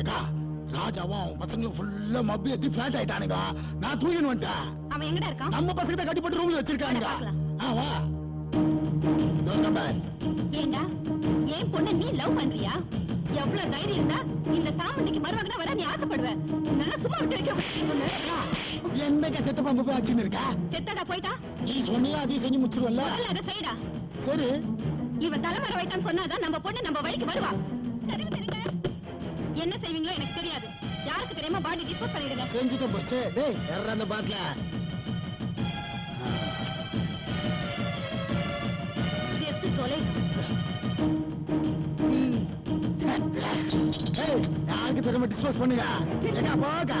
ஏக்கா ராஜாவும் அவன் பசங்களும் ஃபுல்லா மப்பி ஏத்தி பிளாட் ஆயிட்டானுங்க. நான் தூக்கின்னு வந்துட்டேன். அவன் எங்கடா இருக்கான்? நம்ம பசங்க தான் கட்டிப்பட்டு ரூம்ல வச்சிருக்கானுங்க. ஆ வா. ஏண்டா? ஏன் பொண்ணு நீ லவ் பண்றியா? எவ்வளவு தைரியம் இருந்தா இந்த சாமந்திக்கு மருமகனா வர நீ ஆசைப்படுவ. நல்லா சும்மா விட்டு வைக்க. பொண்ணு. என்னக்கா செத்த பாம்பு போய் ஆச்சுன்னு இருக்கா? செத்தடா போயிட்டா? நீ சொன்னியா அதையும் செஞ்சு முடிச்சிருவல்ல? முதல்ல அதை செய்டா. சரி. இவ தலைமறை வைத்தான்னு சொன்னாதான் நம்ம பொண்ணு நம்ம வழிக்கு வருவா. சரிங்க சரிங்க என்ன செய்வீங்களோ எனக்கு தெரியாது. யாருக்கு தெரியாம பாடி டிஸ்போஸ் பண்ணிடுங்க. செஞ்சுட்டு போச்சு. டேய் யாரா அந்த பாட்டில. எடுத்து தொலை? யாருக்கு தெரியாம டிஸ்போஸ் பண்ணுங்க? ஏக்கா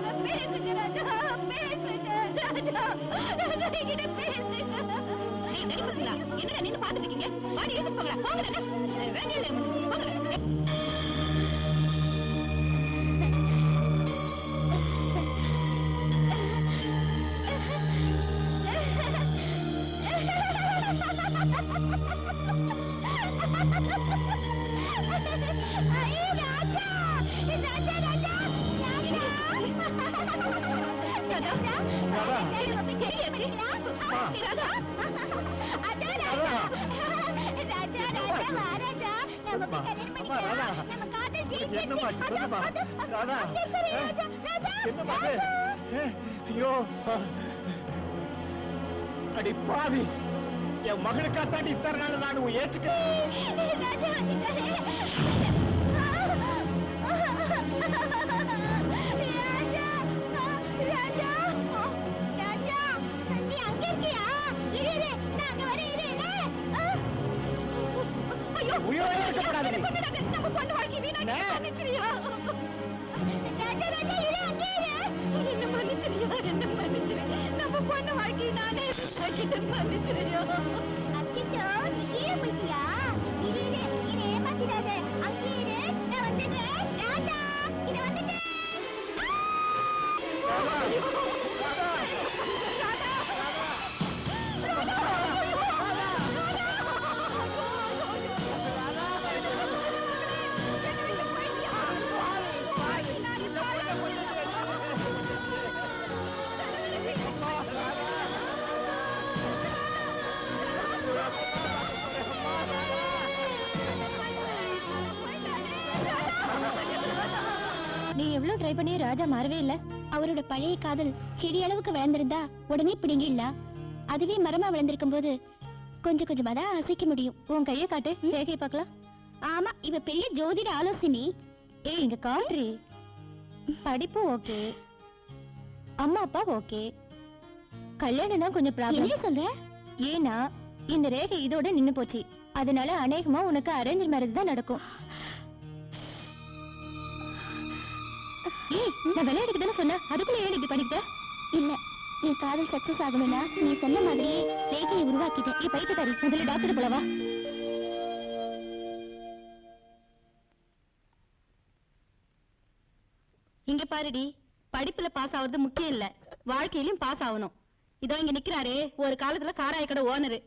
பேசுங்க. ராஜா பேசுங்க ராஜா ராஜா என்கிட்ட பேசுங்க. நீ நடிப்பீங்களா என்னடா நின்னு பாத்துட்டு இருக்கீங்க வாடி எடுத்து போங்கடா போங்கடா வேலையில போங்கடா ஐயே, ராஜா! ஐயோ. அடி பாவி. என் மகளுக்கா தாண்டி இத்தனை நாள் நான் ஏற்றுக்க உயிரோட இருக்கப்படாது நம்ம பொண்ணு வாழ்க்கை வீணாக்கி மன்னிச்சிரியா? ராஜா, ராஜா, இரு, அங்கே இரு. என்ன மன்னிச்சிரியா? என்ன மன்னிச்சிரு. நம்ம பொண்ணு நானே மன்னிச்சிரியா? அச்சச்சோ, நீ கீழே போயிட்டியா? இரு, இரு, இரு, ஏமாத்திடாத. அங்கே இரு, நான் வந்துடுறேன். ராஜா, ட்ரை பண்ணி ராஜா மாறவே இல்ல. அவரோட பழைய காதல் செடி அளவுக்கு வளர்ந்திருந்தா உடனே பிடுங்கிடலாம் அதுவே மரமா வளர்ந்திருக்கும் போது கொஞ்சம் கொஞ்சமா தான் அசைக்க முடியும். உன் கைய காட்டு. ரேகையை பார்க்கலாம். ஆமா இவ பெரிய ஜோதிட ஆலோசனை. ஏய் இங்க காட்ரி படிப்பு ஓகே. அம்மா அப்பா ஓகே. கல்யாணம் தான் கொஞ்சம் ப்ராப்ளம் என்ன சொல்ற? ஏன்னா இந்த ரேகை இதோட நின்னு போச்சு. அதனால அநேகமா உனக்கு அரேஞ்ச் மேரேஜ் தான் நடக்கும். ஏய் நான் விளையாடுக்கு தானே சொன்னேன் அதுக்குள்ள ஏன் இப்படி பண்ணிட்ட இல்ல என் காதல் சக்சஸ் ஆகணும்னா நீ சொன்ன மாதிரியே ரேகையை உருவாக்கிட்டேன். ஏ பைத்தியக்காரி முதல்ல டாக்டர் போலவா இங்க பாருடி படிப்புல பாஸ் ஆகுறது முக்கியம் இல்ல. வாழ்க்கையிலும் பாஸ் ஆகணும். இதோ இங்க நிக்கிறாரே ஒரு காலத்துல சாராய கடை ஓனரு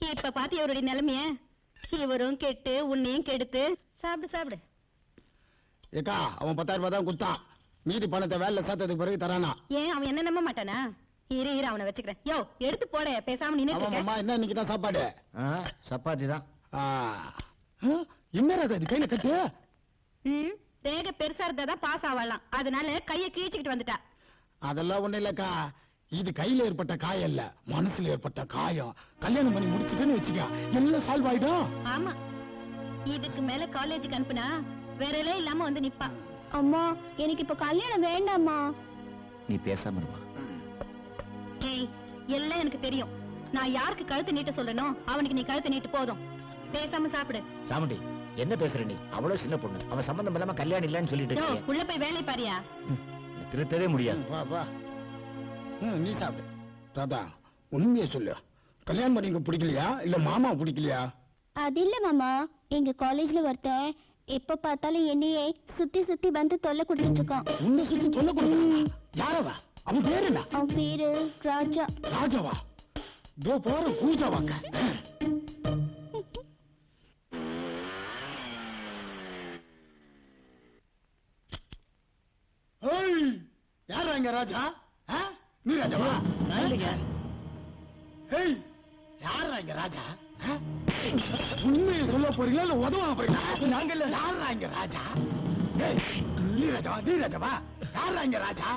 இப்ப பாத்தி அவருடைய நிலைமைய? இவரும் கெட்டு உன்னையும் கெடுத்து. சாப்பிடு சாப்பிடு. ஏக்கா அவன் பத்தாயிரம் ரூபாய் தான் கொடுத்தான். மீதி பணத்தை வேலை சேர்த்ததுக்கு பிறகு தரானா. ஏன் அவன் என்ன நம்ப மாட்டானா? இரு இரு அவனை வச்சுக்கிறேன். யோ எடுத்து போட பேசாம இருக்க. அம்மா என்ன இன்னைக்கு தான் சாப்பாடு? சப்பாத்தி தான். என்ன ராதா இது கையில கட்டு? ம் ரேகை பெருசா இருந்தாதான் பாஸ் ஆகலாம் அதனால கைய கிழிச்சுக்கிட்டு வந்துட்டா. அதெல்லாம் ஒண்ணு இல்லக்கா. இது கையில ஏற்பட்ட காயம் இல்ல மனசுல ஏற்பட்ட காயம். கல்யாணம் பண்ணி முடிச்சிட்டுன்னு வச்சுக்க எல்லாம் சால்வ் ஆயிடும். ஆமா. இதுக்கு மேல காலேஜுக்கு அனுப்புனா வேற எல்லாம் இல்லாம வந்து நிப்பா. அம்மா எனக்கு இப்ப கல்யாணம் வேண்டாம்மா. நீ பேசாம இருமா. ஏய் எல்லாம் எனக்கு தெரியும். நான் யாருக்கு கழுத்து நீட்ட சொல்றேனோ அவனுக்கு நீ கழுத்து நீட்டு போதும். பேசாம சாப்பிடு. சாமுண்டி என்ன பேசுற நீ? அவ்வளவு சின்ன பொண்ணு. அவன் சம்பந்தம் இல்லாம கல்யாணம் இல்லன்னு சொல்லிட்டு யோ, இருக்கியே. உள்ள போய் வேலை பாரியா? திருத்தவே முடியாது. வா வா. ம் நீ சாப்பிடு. ராதா உண்மையை சொல்லு. கல்யாணம் பண்ணிக்க பிடிக்கலையா? இல்ல மாமா பிடிக்கலையா? அது இல்ல மாமா. எங்க காலேஜ்ல ஒருத்தன் எப்ப பார்த்தாலும் என்னையே சுத்தி சுத்தி வந்து தொல்லை கொடுத்துட்டு இருக்கான் உன்னை சுத்தி சொல்ல கொடுக்குறானா யாரவா? அவன் பேரு என்ன? அவன் பேரு ராஜா. ராஜாவா? தோ போற பூஜாவாங்க ஏய், யாரா இங்க ராஜா? ஆ? நீ ராஜாவா? யாரா இங்க ராஜா? ஆ? உண்மையை சொல்ல போறீங்களா? இல்ல உதவ போறீங்களா? நாங்க இல்ல யாரா இங்க ராஜா? நீ ராஜாவா? நீ ராஜாவா? யாரா இங்க ராஜா?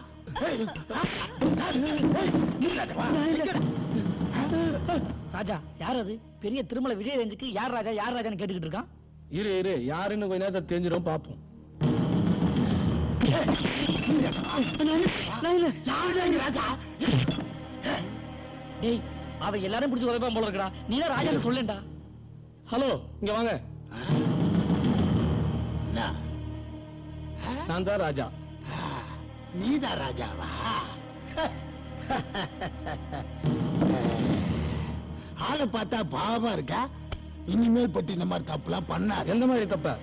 ராஜா யார் அது? பெரிய திருமலை விஜய் ரேஞ்சுக்கு யார் ராஜா யார் ராஜான்னு கேட்டுக்கிட்டு இருக்கான்? இரு இரு. யாருன்னு கொஞ்ச நேரத்தை தெரிஞ்சிடும் பாப்போம். ராஜா? டேய் அவ எல்லாரும் பிடிச்சி உதவா போல இருக்கடா. நீ தான் ராஜான்னு சொல்லேன்டா ஹலோ இங்க வாங்க? நான் தான் ராஜா. நீதான் ராஜாவா? ஆளை பார்த்தா பாவமா இருக்கா? இனிமேல் பட்டு இந்த மாதிரி தப்புலாம் பண்ணாத. எந்த மாதிரி தப்ப?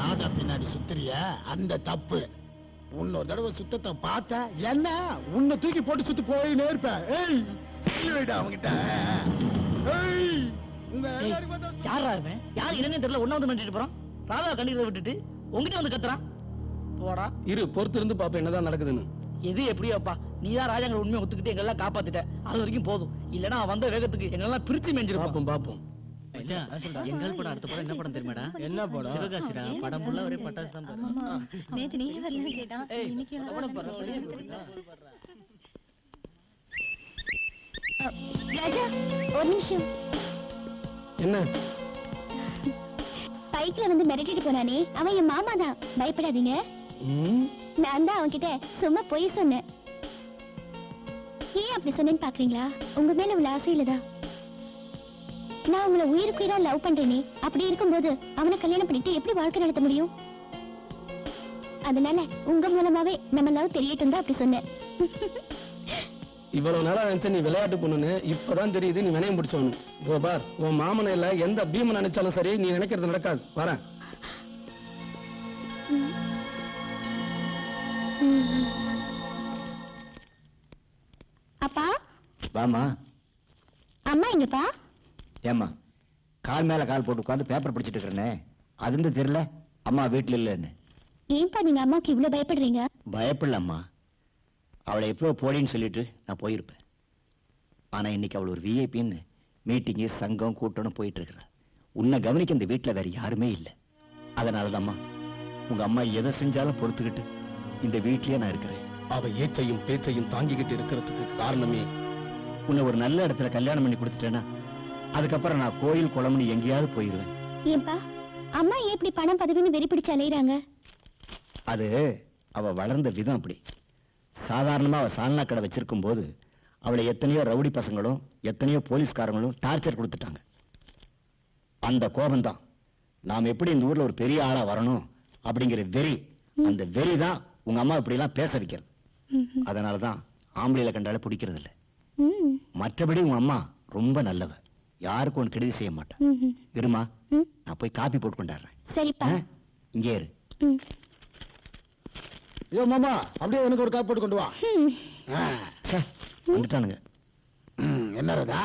ராஜா பின்னாடி சுத்துறிய அந்த தப்பு. இன்னொரு தடவை சுத்தத்தை பார்த்த என்ன உன்னை தூக்கி போட்டு சுத்தி போய் நேர்ப்ப ஏய் சொல்லி வைடா அவங்கிட்ட ஏய் யாரா இருப்பேன் யார் என்னன்னு தெரியல ஒண்ணா வந்து பண்ணிட்டு போறான். ராதா கண்டிக்கிறத விட்டுட்டு உங்ககிட்ட வந்து கத்துறான். போடா. இரு பொறுத்து இருந்து பாப்போம் என்னதான் நடக்குதுன்னு. எது எப்படியோப்பா? நீ தான் ராஜாங்கிற உண்மையை ஒத்துக்கிட்டு எங்கெல்லாம் காப்பாத்திட்ட. அது வரைக்கும் போதும். இல்லனா அவன் வந்த வேகத்துக்கு எங்கெல்லாம் பிரிச்சு மேஞ்சிருப்பான். பாப்போம் பாப்போம். எங்கள் படம் அடுத்த படம் என்ன படம் தெரியுமாடா? என்ன படம்? சிவகாசிடா? படம் ஃபுல்லா ஒரே பட்டாசு தான் பாரு. நேத்து நீ வரலன்னு கேட்டான் ஏய், இன்னைக்கு அவனை பாரு, பெரிய பொண்ணு. ராஜா ஒரு நிமிஷம். என்ன? பைக்ல வந்து மிரட்டிட்டு போனானே அவன் என் மாமா தான். பயப்படாதீங்க. நான் தான் அவன்கிட்ட சும்மா பொய் சொன்னேன். ஏன் அப்படி சொன்னேன்னு பாக்குறீங்களா? உங்க மேல உள்ள ஆசையில தான். நான் உங்களை உயிருக்கு உயிரா லவ் பண்றேனே. அப்படி இருக்கும்போது அவனை கல்யாணம் பண்ணிட்டு எப்படி வாழ்க்கை நடத்த முடியும்? அதனால உங்க மூலமாவே நம்ம லவ் தெரியட்டும் தான் அப்படி சொன்னேன். இவ்வளவு நேரம் நினைச்ச நீ விளையாட்டு பொண்ணுன்னு இப்பதான் தெரியுது நீ வினயம் பிடிச்சவனு இதோ பார் உன் மாமனை இல்ல எந்த பீமன் நினைச்சாலும் சரி நீ நினைக்கிறது நடக்காது. வரேன். அப்பா? வாமா அம்மா எங்கப்பா? ஏம்மா கால் மேல கால் போட்டு உட்காந்து பேப்பர் படிச்சிட்டு இருக்கிறனே. அது இருந்து தெரியல? அம்மா வீட்டுல இல்லைன்னு. ஏன்பா நீங்க அம்மாவுக்கு இவ்வளவு பயப்படுறீங்க? பயப்படலம்மா. அவளை எப்போ போடின்னு சொல்லிட்டு நான் போயிருப்பேன். ஆனா இன்னைக்கு அவள் ஒரு விஐபின்னு மீட்டிங்கு சங்கம் கூட்டம்னு போயிட்டு இருக்கிறா உன்னை கவனிக்க இந்த வீட்டுல வேற யாருமே இல்லை. அதனாலதாம்மா உங்க அம்மா எதை செஞ்சாலும் பொறுத்துக்கிட்டு இந்த வீட்லயே நான் இருக்கிறேன். அவ ஏச்சையும் பேச்சையும் தாங்கிக்கிட்டு இருக்கிறதுக்கு காரணமே உன்னை ஒரு நல்ல இடத்துல கல்யாணம் பண்ணி கொடுத்துட்டேன்னா அதுக்கப்புறம் நான் கோயில் குளம்னு எங்கேயாவது போயிருவேன். ஏன்பா அம்மா ஏன் இப்படி பணம் பதவின்னு வெறி பிடிச்சு அலையுறாங்க? அது அவ வளர்ந்த விதம் அப்படி. சாதாரணமா அவ சால்னா கடை வச்சிருக்கும் போது அவளை எத்தனையோ ரவுடி பசங்களும் எத்தனையோ போலீஸ்காரங்களும் டார்ச்சர் கொடுத்துட்டாங்க. அந்த கோபம்தான். நாம் எப்படி இந்த ஊர்ல ஒரு பெரிய ஆளா வரணும் அப்படிங்கிற வெறி அந்த வெறி தான் உங்க அம்மா இப்படி எல்லாம் பேச வைக்கிறது. அதனாலதான் ஆம்பளையில கண்டாலே பிடிக்கிறது இல்ல மற்றபடி உங்க அம்மா ரொம்ப நல்லவ. யாருக்கும் ஒன்று கெடுதி செய்ய மாட்டா. ம்ஹும். இருமா. நான் போய் காப்பி போட்டு கொண்டாடுறேன். சரிப்பா? இங்கே இரு. ஐயோ மாமா அப்படியே எனக்கு ஒரு காப்பி போட்டு கொண்டு வா. வந்துட்டானுங்க. என்ன ராதா?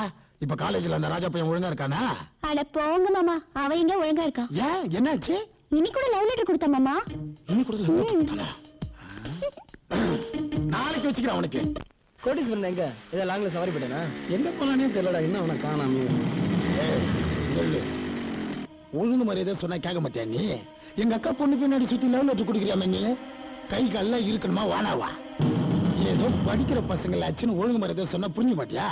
இப்ப காலேஜ்ல அந்த ராஜா பையன் ஒழுங்கா இருக்கானா? அட போங்க மாமா. அவன் எங்க ஒழுங்கா இருக்கான் ஏன்? என்னாச்சு? இன்னைக்கு கூட லவ் லெட்டர் கொடுத்த மாமா? இன்னும் கூட இல்ல, ஓட்டு கொடுத்தானா? நாளைக்கு வச்சுக்கிறேன் அவனுக்கு. கோடீஸ்வரன் எங்க? இதை லாங்ல சவாரி போட்டேனா? எங்க போனானே தெரியலடா என்ன அவனை காணாமே. ஒழுங்கு மரியாதை சொன்னா கேட்க மாட்டியா நீ? எங்க அக்கா பொண்ணு பின்னாடி சுத்தி லவ் லெட்டர் குடிக்கிறியாம நீ? கை கல்லாம் இருக்கணுமா வானாவா? ஏதோ படிக்கிற பசங்களை ஆச்சுன்னு ஒழுங்கு மரியாதை சொன்னா புரிஞ்ச மாட்டியா?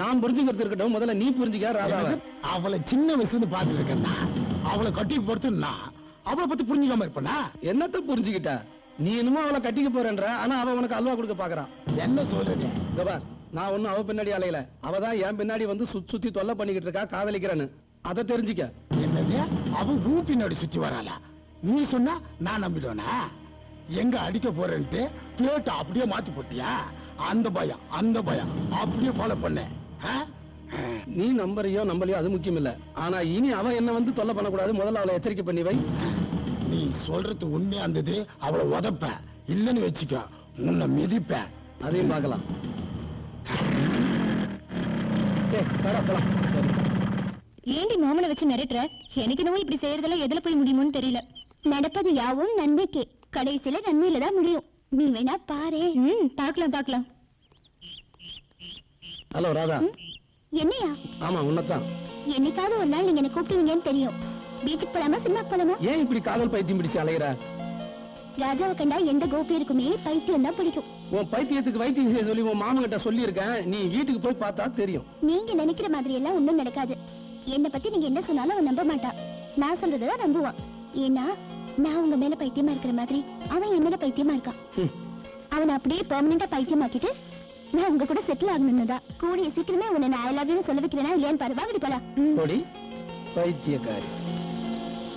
நான் புரிஞ்சுக்கிறது இருக்கட்டும் முதல்ல நீ புரிஞ்சுக்க ராதாவை. அவளை சின்ன வயசுல இருந்து பாத்துட்டு இருக்கேன்னா அவளை கட்டி பொறுத்துனா அவளை பத்தி புரிஞ்சுக்காம இருப்பனா? என்னத்த புரிஞ்சுக்கிட்ட? நீ என்னமோ அவளை கட்டிக்க போறேன்ற ஆனா அவ உனக்கு அல்வா கொடுக்க பாக்குறான். என்ன சொல்றீங்க? இங்க பார் நான் ஒண்ணும் அவ பின்னாடி அலையல. அவ தான் என் பின்னாடி வந்து சுத்தி சுத்தி தொல்லை பண்ணிக்கிட்டு இருக்கா காதலிக்கிறேன்னு. அதை தெரிஞ்சுக்க. என்னது? அவ ஊ பின்னாடி சுத்தி வராளா? நீ சொன்னா நான் நம்பிடுவேனா? எங்க அடிக்க போறேன்ட்டு பிளேட் அப்படியே மாத்தி போட்டியா? அந்த பயம் அந்த பயம். அப்படியே ஃபாலோ பண்ணேன் ஆ? நீ நம்பரையோ நம்பலையோ அது முக்கியம் இல்ல ஆனா இனி அவ என்ன வந்து தொல்லை பண்ணக்கூடாது. முதல்ல அவளை எச்சரிக்கை பண்ணி வை. நீ சொல்றது உண்மையா இருந்தது? அவளை உதப்ப. இல்லன்னு வச்சுக்கோ. உன்னை மிதிப்பேன் அதையும் பார்க்கலாம். ஏண்டி மாமனை வச்சு மிரட்டுற? எனக்கு என்னவோ இப்படி செய்யறதெல்லாம் எதுல போய் முடியுமோன்னு தெரியல. நடப்பது யாவும் நன்மைக்கு. கடைசியில நன்மையில தான் முடியும். நீ வேணா பாரு. ம். பார்க்கலாம் பார்க்கலாம். ஹலோ ராதா. என்னையா? ஆமா உன்னதான் என்னைக்காவது ஒரு நாள் நீங்க என்ன கூப்பிடுவீங்கன்னு தெரியும். பீச்சுக்கு போலாமா சினிமா போலாமா? ஏன் இப்படி காதல் பைத்தியம் பிடிச்சு அலையிற? ராஜாவை கண்டா எந்த கோபி இருக்குமே பைத்தியம் தான் பிடிக்கும். உன் பைத்தியத்துக்கு வைத்தியம் செய்ய சொல்லி உன் மாமன் கிட்ட சொல்லியிருக்கேன். நீ வீட்டுக்கு போய் பார்த்தா தெரியும். நீங்க நினைக்கிற மாதிரி எல்லாம் ஒண்ணும் நடக்காது. என்ன பத்தி நீங்க என்ன சொன்னாலும் அவன் நம்ப மாட்டான் நான் சொல்றதுதான் நம்புவான். ஏன்னா நான் உங்க மேல பைத்தியமா இருக்கிற மாதிரி அவன் என் மேல பைத்தியமா இருக்கான். அவனை அப்படியே பெர்மனண்டா பைத்தியமாக்கிட்டு நான் உங்க கூட செட்டில் ஆகணும்னு தான் கூடிய சீக்கிரமே உன்னை நான் ஐ லவ் யூ சொல்ல வைக்கிறேனா இல்லையான்னு பாரு. வாங்கடி போலாம். பைத்தியக்காரி.